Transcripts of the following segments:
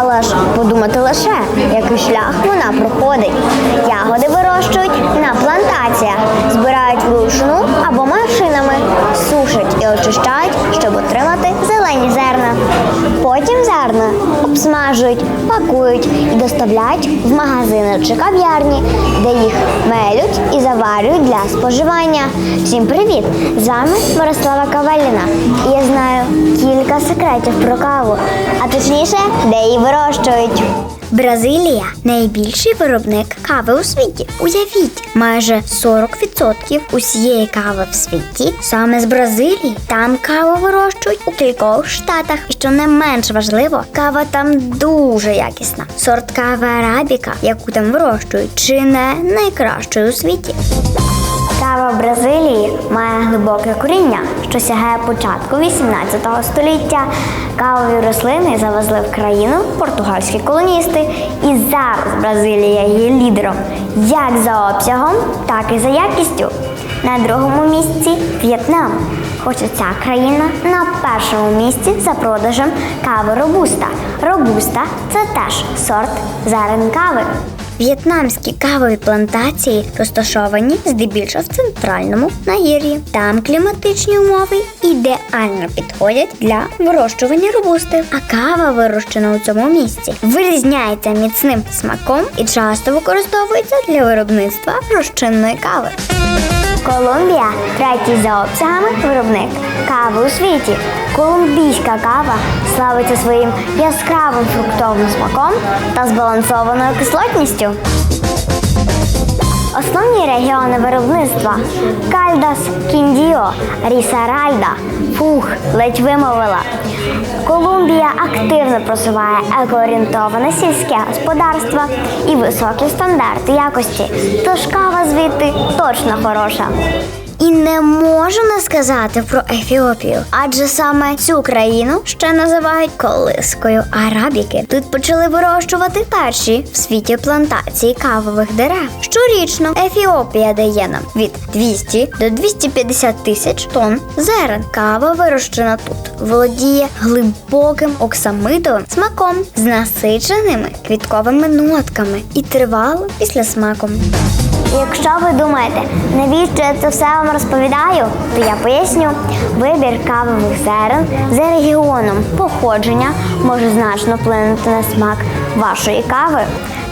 Але ж подумати лише, який шлях вона проходить. Ягоди вирощують на плантаціях, збирають обсмажують, пакують і доставляють в магазини чи кав'ярні, де їх мелють і заварюють для споживання. Всім привіт! З вами Мирослава Кавеліна. І я знаю кілька секретів про каву, а точніше, де її вирощують. Бразилія найбільший виробник кави у світі. Уявіть, майже 40% усієї кави в світі саме з Бразилії. Там каву вирощують у кількох штатах. І що не менш важливо, кава там дуже якісна. Сорт кави арабіка, яку там вирощують, чи не найкращою у світі. Кава Бразилії має глибоке коріння, що сягає початку 18 століття. Кавові рослини завезли в країну португальські колоністи, і зараз Бразилія є лідером як за обсягом, так і за якістю. На другому місці В'єтнам. Хоча ця країна на першому місці за продажем кави робуста. Робуста це теж сорт зерен кави. В'єтнамські кавові плантації розташовані здебільшого в центральному нагір'ї. Там кліматичні умови ідеально підходять для вирощування робусти. А кава, вирощена у цьому місці, вирізняється міцним смаком і часто використовується для виробництва розчинної кави. Колумбія третій за обсягами виробник кави у світі. Колумбійська кава славиться своїм яскравим фруктовим смаком та збалансованою кислотністю. Основні регіони виробництва Кальдас, Кіндіо, Рісаральда, Фух, ледь вимовила. Колумбія активно просуває екоорієнтоване сільське господарство і високі стандарти якості. Тож кава звідти точно хороша. І не можу не сказати про Ефіопію, адже саме цю країну ще називають колискою арабіки. Тут почали вирощувати перші в світі плантації кавових дерев. Щорічно Ефіопія дає нам від 200 до 250 тисяч тонн зерен. Кава вирощена тут володіє глибоким оксамитовим смаком з насиченими квітковими нотками і тривалим післясмаком. Якщо ви думаєте, навіщо я це все вам розповідаю, то я поясню. Вибір кавових зерен за регіоном походження може значно вплинути на смак вашої кави.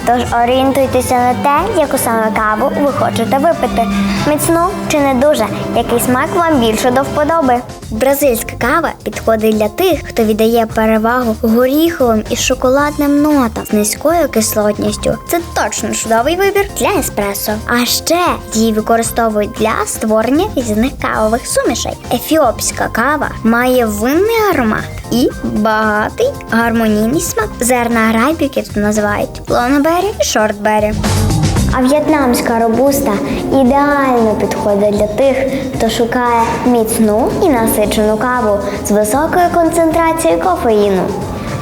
Тож орієнтуйтеся на те, яку саме каву ви хочете випити. Міцну чи не дуже, який смак вам більше до вподоби. Бразильська кава підходить для тих, хто віддає перевагу горіховим і шоколадним нотам з низькою кислотністю. Це точно чудовий вибір для еспресо. А ще її використовують для створення різних кавових сумішей. Ефіопська кава має винний аромат і багатий гармонійний смак. Зерна арабіки тут називають лонобері і шортбері. А в'єтнамська робуста ідеально підходить для тих, хто шукає міцну і насичену каву з високою концентрацією кофеїну.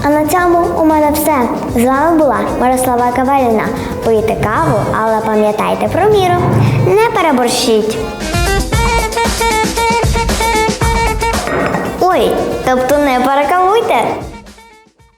А на цьому у мене все. З вами була Мирослава Кавеліна. Пийте каву, але пам'ятайте про міру. Не переборщіть. Ой, тобто не перекавуйте.